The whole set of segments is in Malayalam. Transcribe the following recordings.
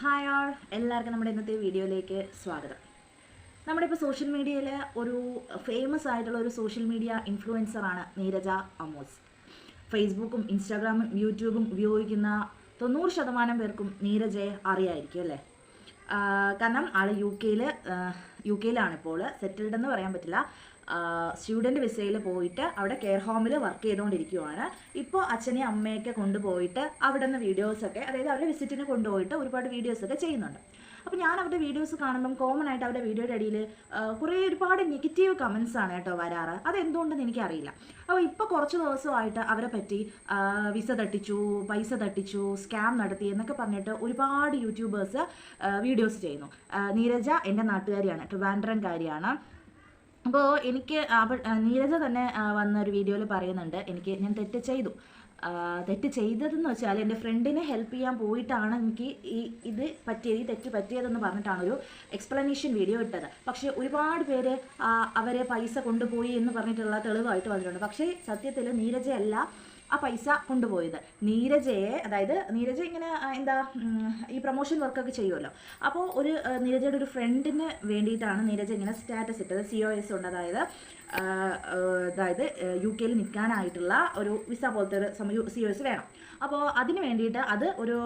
ഹായ് ആൾ എല്ലാവർക്കും നമ്മുടെ ഇന്നത്തെ വീഡിയോയിലേക്ക് സ്വാഗതം. നമ്മുടെ ഇപ്പോൾ സോഷ്യൽ മീഡിയയിൽ ഒരു ഫേമസ് ആയിട്ടുള്ള ഒരു സോഷ്യൽ മീഡിയ ഇൻഫ്ലുവൻസറാണ് നീരജ അമോസ്. ഫേസ്ബുക്കും ഇൻസ്റ്റാഗ്രാമും യൂട്യൂബും ഉപയോഗിക്കുന്ന തൊണ്ണൂറ് ശതമാനം പേർക്കും നീരജയെ അറിയായിരിക്കും അല്ലേ? കാരണം ആൾ യു കെയിൽ യു കെയിലാണിപ്പോൾ സെറ്റിൽഡ് എന്ന് പറയാൻ പറ്റില്ല. സ്റ്റുഡന്റ് വിസയിൽ പോയിട്ട് അവിടെ കെയർ ഹോമിൽ വർക്ക് ചെയ്തുകൊണ്ടിരിക്കുവാണ് ഇപ്പോൾ അച്ഛനെയും അമ്മയൊക്കെ കൊണ്ടുപോയിട്ട് അവിടെ നിന്ന് വീഡിയോസൊക്കെ അതായത് അവരെ വിസിറ്റിന് കൊണ്ടുപോയിട്ട് ഒരുപാട് വീഡിയോസൊക്കെ ചെയ്യുന്നുണ്ട്. അപ്പോൾ ഞാൻ അവരുടെ വീഡിയോസ് കാണുമ്പം കോമൺ ആയിട്ട് അവരുടെ വീഡിയോയുടെ അടിയിൽ കുറേ ഒരുപാട് നെഗറ്റീവ് കമൻസ് ആണ് കേട്ടോ വരാറ്. അതെന്തുകൊണ്ടെന്ന് എനിക്കറിയില്ല. അപ്പോൾ ഇപ്പോൾ കുറച്ച് ദിവസമായിട്ട് അവരെ പറ്റി വിസ തട്ടിച്ചു പൈസ തട്ടിച്ചു സ്കാം നടത്തി എന്നൊക്കെ പറഞ്ഞിട്ട് ഒരുപാട് യൂട്യൂബേഴ്സ് വീഡിയോസ് ചെയ്യുന്നു. നീരജ എന്റെ നാട്ടുകാരിയാണ് ട്രിവാൻഡ്രംകാരിയാണ് അപ്പോൾ എനിക്ക് നീരജ തന്നെ വന്ന ഒരു വീഡിയോയിൽ പറയുന്നുണ്ട്. എനിക്ക് ഞാൻ തെറ്റ് ചെയ്തു. തെറ്റ് ചെയ്തതെന്ന് വെച്ചാൽ എന്റെ ഫ്രണ്ടിനെ ഹെൽപ്പ് ചെയ്യാൻ പോയിട്ടാണ് എനിക്ക് ഈ ഇത് പറ്റിയത് ഈ തെറ്റ് പറ്റിയതെന്ന് പറഞ്ഞിട്ടാണ് ഒരു എക്സ്പ്ലനേഷൻ വീഡിയോ ഇട്ടത്. പക്ഷേ ഒരുപാട് പേര് അവരെ പൈസ കൊണ്ടുപോയി എന്ന് പറഞ്ഞിട്ടുള്ള തെളിവായിട്ട് വന്നിട്ടുണ്ട്. പക്ഷേ സത്യത്തിൽ നീരജയല്ല ആ പൈസ കൊണ്ടുപോയത്. നീരജയെ അതായത് നീരജ ഇങ്ങനെ എന്താ ഈ പ്രൊമോഷൻ വർക്കൊക്കെ ചെയ്യുമല്ലോ അപ്പോൾ ഒരു നീരജയുടെ ഒരു ഫ്രണ്ടിന് വേണ്ടിയിട്ടാണ് നീരജ ഇങ്ങനെ സ്റ്റാറ്റസ് ഇട്ടത്. സി ഒ എസ് ഉണ്ട്. അതായത് അതായത് യു കെയിൽ നിൽക്കാനായിട്ടുള്ള ഒരു വിസ പോലത്തെ ഒരു സി ഒ എസ് വേണം. അപ്പോൾ അതിന് വേണ്ടിയിട്ട് അത് ഒരു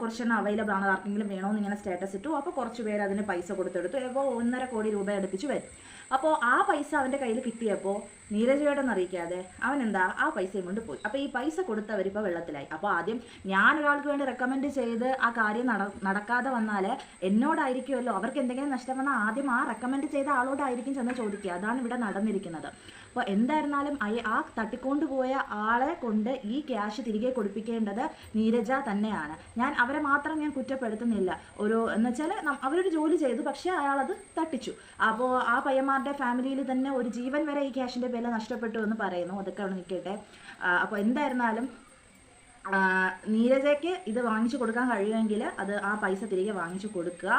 കുറച്ചെണ്ണം അവൈലബിൾ ആണ്. ആർക്കെങ്കിലും വേണമെന്ന് ഇങ്ങനെ സ്റ്റാറ്റസ് ഇട്ടു. അപ്പോൾ കുറച്ച് പേര് അതിന് പൈസ കൊടുത്തെടുത്തു. അപ്പോൾ ഒന്നര കോടി രൂപ അടുപ്പിച്ച് വരും. അപ്പോൾ ആ പൈസ അവന്റെ കയ്യിൽ കിട്ടിയപ്പോൾ നീരജയോടെന്ന് അറിയിക്കാതെ അവൻ എന്താ ആ പൈസയും കൊണ്ട് പോയി. അപ്പോൾ ഈ പൈസ കൊടുത്തവർ കൊടുത്തവരിപ്പോൾ വെള്ളത്തിലായി. അപ്പോൾ ആദ്യം ഞാൻ ഒരാൾക്ക് വേണ്ടി റെക്കമെൻഡ് ചെയ്ത് ആ കാര്യം നട നടക്കാതെ വന്നാൽ എന്നോടായിരിക്കുമല്ലോ അവർക്ക് എന്തെങ്കിലും നഷ്ടം വന്നാൽ ആദ്യം ആ റെക്കമെൻഡ് ചെയ്ത ആളോടായിരിക്കും ചെന്ന് ചോദിക്കുക. അതാണ് ഇവിടെ നടന്നിരിക്കുന്നത്. അപ്പോൾ എന്തായിരുന്നാലും ആ തട്ടിക്കൊണ്ടുപോയ ആളെ കൊണ്ട് ഈ ക്യാഷ് തിരികെ കൊടുപ്പിക്കേണ്ടത് നീരജ തന്നെയാണ്. ഞാൻ അവരെ മാത്രം ഞാൻ കുറ്റപ്പെടുത്തുന്നില്ല. ഒരു എന്ന് വെച്ചാൽ അവരൊരു ജോലി ചെയ്തു പക്ഷേ അയാളത് തട്ടിച്ചു. അപ്പോൾ ആ പയ്യന്മാരുടെ ഫാമിലിയിൽ തന്നെ ഒരു ജീവൻ വരെ ഈ ക്യാഷിന്റെ വില നഷ്ടപ്പെട്ടു എന്ന് പറയുന്നു. അതൊക്കെ അവിടെ നിൽക്കട്ടെ. അപ്പോൾ എന്തായിരുന്നാലും നീരജയ്ക്ക് ഇത് വാങ്ങിച്ചു കൊടുക്കാൻ കഴിയുമെങ്കിൽ അത് ആ പൈസ തിരികെ വാങ്ങിച്ചു കൊടുക്കുക.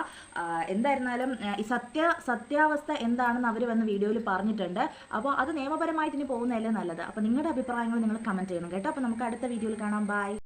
എന്തായിരുന്നാലും ഈ സത്യ സത്യാവസ്ഥ എന്താണെന്ന് അവർ വന്ന് വീഡിയോയിൽ പറഞ്ഞിട്ടുണ്ട്. അപ്പോൾ അത് നിയമപരമായിട്ട് ഇനി പോകുന്നതല്ലേ നല്ലത്? അപ്പോൾ നിങ്ങളുടെ അഭിപ്രായങ്ങൾ നിങ്ങൾ കമന്റ് ചെയ്യണം കേട്ടോ. അപ്പോൾ നമുക്ക് അടുത്ത വീഡിയോയിൽ കാണാം. ബൈ